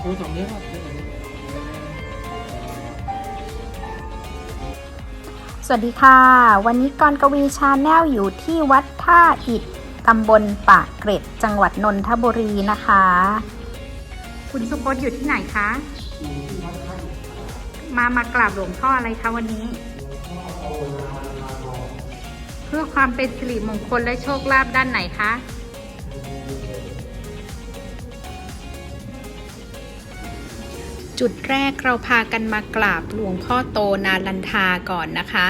ชูสองนิ้วครับเลขสองนิ้วสวัสดีค่ะ วันนี้กรกวีชาแนลอยู่ที่วัดท่าอิฐตำบลปากเกร็ด จังหวัดนนทบุรีนะคะ คุณสุพจน์อยู่ที่ไหนคะ มามากราบหลวงพ่ออะไรคะวันนี้ เพื่อความเป็นสิริมงคลและโชคลาภด้านไหนคะ จุดแรกเราพากันมากราบหลวงพ่อโตนาลันทาก่อนนะคะ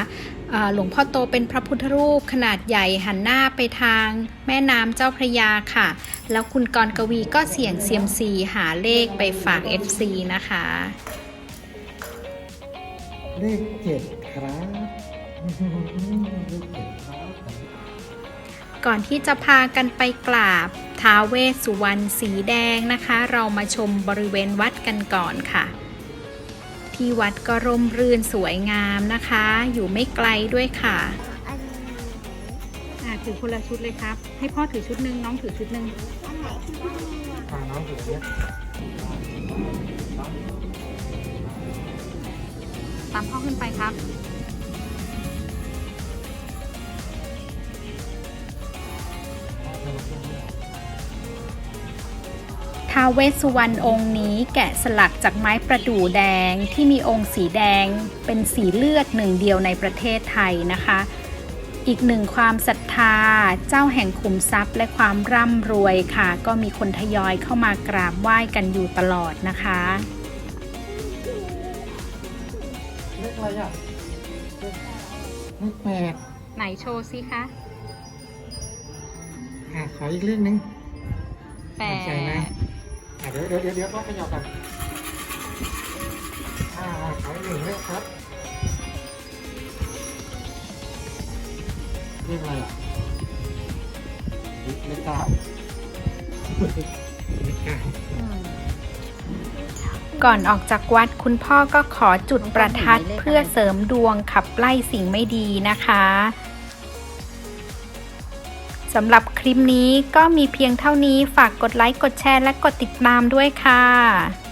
หลวงพ่อโตเป็นพระพุทธรูปขนาดใหญ่หันหน้าไปทางแม่น้ำเจ้าพระยาค่ะ แล้วคุณกรกวีก็เสี่ยงเซียมซีหาเลขไปฝาก FC นะคะ เลขเจ็ดครับเลขเจ็ดครับ ก่อนที่จะพากันไปกราบท้าเวสสุวรรณสีแดงนะคะ เรามาชมบริเวณวัดกันก่อนค่ะ ที่วัดก็ร่มรื่นสวยงามนะคะ อยู่ไม่ไกลด้วยค่ะถือคนละชุดเลยครับ ให้พ่อถือชุดหนึ่งน้องถือชุดหนึ่งอันไหนที่บ้านเนี่ยทางน้องถูกเนี่ยตามพ่อขึ้นไปครับ ท้าวเวสสุวรรณองค์นี้แกะสลักจากไม้ประดู่แดงที่มีองค์สีแดงเป็นสีเลือดหนึ่งเดียวในประเทศไทยนะคะ อีกหนึ่งความศรัทธาเจ้าแห่งขุมทรัพย์และความร่ำรวยค่ะ ก็มีคนทยอยเข้ามากราบไหว้กันอยู่ตลอดนะคะเลขอะไรอะเลขแปดไหนโชว์สิคะ อะขออีกเลขหนึ่งแปใส่ไหมดอะเดี๋ยวเดี๋ยวเดี๋ยวเดี๋ยวต้องขยับกันอ่าขออีกหนึ่งเลขครับเลขอะไรอะเลขเก้า เลขเก้าก่อนออกจากวัดคุณพ่อก็ขอจุดประทัดเพื่อเสริมดวงขับไล่สิ่งไม่ดีนะคะ สำหรับคลิปนี้ก็มีเพียงเท่านี้ฝากกดไลค์ กดแชร์ และกดติดตามด้วยค่ะ